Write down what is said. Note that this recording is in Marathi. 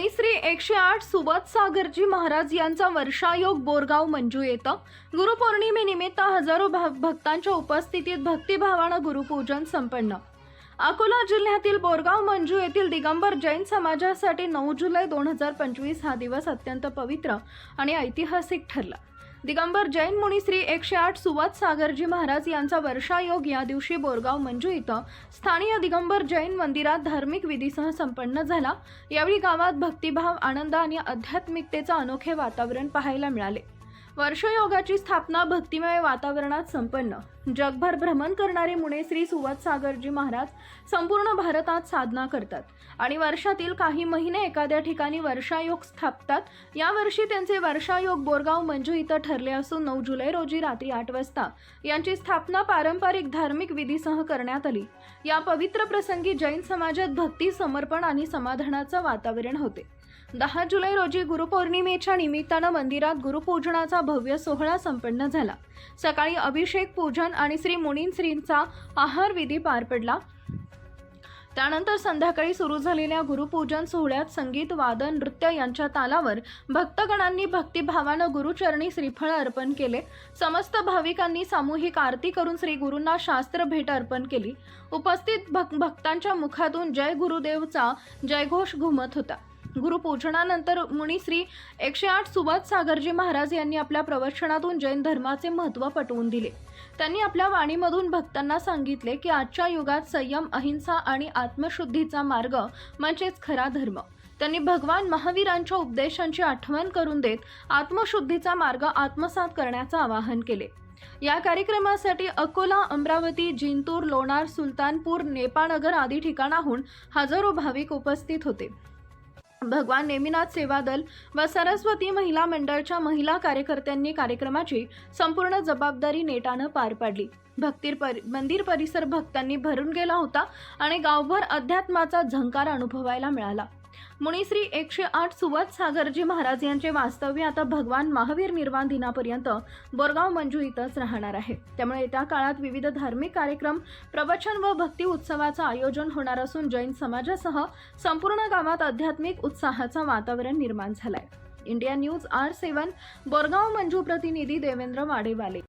गुणीश्री एकशे आठ सुबत सागरजी महाराज यांचा वर्षायोग बोरगाव मंजू येतं. गुरुपौर्णिमेनिमित्त हजारो भा- भक्तांच्या उपस्थितीत भक्तिभावानं गुरुपूजन संपन्न. अकोला जिल्ह्यातील बोरगाव मंजू येथील दिगंबर जैन समाजासाठी नऊ जुलै दोन हजार पंचवीस हा दिवस अत्यंत पवित्र आणि ऐतिहासिक ठरला. दिगंबर जैन मुनी श्री एकशे आठ सुवात सागरजी महाराज यांचा वर्षायोग या दिवशी बोरगाव मंजू इथं स्थानीय दिगंबर जैन मंदिरात धार्मिक विधीसह संपन्न झाला. यावेळी गावात भक्तिभाव आनंद आणि आध्यात्मिकतेचं अनोखे वातावरण पाहायला मिळाले. वर्षयोगाची स्थापना भक्तिमय वातावरणात संपन्न. जगभर भ्रमण करणारे मुने श्री सुवत सागरजी महाराज संपूर्ण भारतात साधना करतात. आणि वर्षातील काही महिने एखाद्या ठिकाणी वर्षायोग स्थापतात. यावर्षी त्यांचे वर्षायोग बोरगाव मंजू इथं ठरले असून नऊ जुलै रोजी रात्री आठ वाजता यांची स्थापना पारंपरिक धार्मिक विधीसह करण्यात आली. या पवित्र प्रसंगी जैन समाजात भक्ती समर्पण आणि समाधानाचं वातावरण होते. दहा जुलै रोजी गुरुपौर्णिमेच्या निमित्तानं मंदिरात गुरुपूजनाचा भव्य सोहळा संपन्न झाला. सकाळी अभिषेक पूजन आणि श्री मुनींश्रींचा आहार विधी पार पडला. त्यानंतर संध्याकाळी सुरू झालेल्या गुरुपूजन सोहळ्यात संगीत वादन नृत्य यांच्या तालावर भक्तगणांनी भक्तिभावानं गुरुचरणी श्रीफळ अर्पण केले. समस्त भाविकांनी सामूहिक आरती करून श्री गुरूंना शास्त्र भेट अर्पण केली. उपस्थित भक्तांच्या मुखातून जय गुरुदेवचा जयघोष घुमत होता. गुरुपूजनानंतर मुनिश्री एकशे आठ सुभाष सागरजी महाराज यांनी आपल्या प्रवचनातून जैन धर्माचे महत्त्व पटवून दिले. त्यांनी आपल्या वाणीमधून भक्तांना सांगितले की आजच्या युगात संयम अहिंसा आणि आत्मशुद्धीचा मार्ग म्हणजेच खरा धर्म. त्यांनी भगवान महावीरांच्या उपदेशांची आठवण करून देत आत्मशुद्धीचा मार्ग आत्मसात करण्याचं आवाहन केले. या कार्यक्रमासाठी अकोला अमरावती जिंतूर लोणार सुलतानपूर नेपाळनगर आदी ठिकाणाहून हजारो भाविक उपस्थित होते. भगवान नेमिनाथ सेवा दल व सरस्वती महिला मंडळच्या महिला कार्यकर्त्यांनी कार्यक्रमाची संपूर्ण जबाबदारी नेटानं पार पाडली. भक्तीर परि मंदिर परिसर भक्तांनी भरून गेला होता आणि गावभर अध्यात्माचा झंकार अनुभवायला मिळाला. मुनिश्री एकशे आठ सुवत सागरजी महाराज यांचे वास्तव्य आता भगवान महावीर निर्वाण दिनापर्यंत बोरगाव मंजू इथंच राहणार आहे. त्यामुळे येत्या काळात विविध धार्मिक कार्यक्रम प्रवचन व भक्ती उत्सवाचं आयोजन होणार असून जैन समाजासह संपूर्ण गावात आध्यात्मिक उत्साहाचं वातावरण निर्माण झालंय. India news R seven Borgaon Manju प्रतिनिधी देवेंद्र वाडेवाले.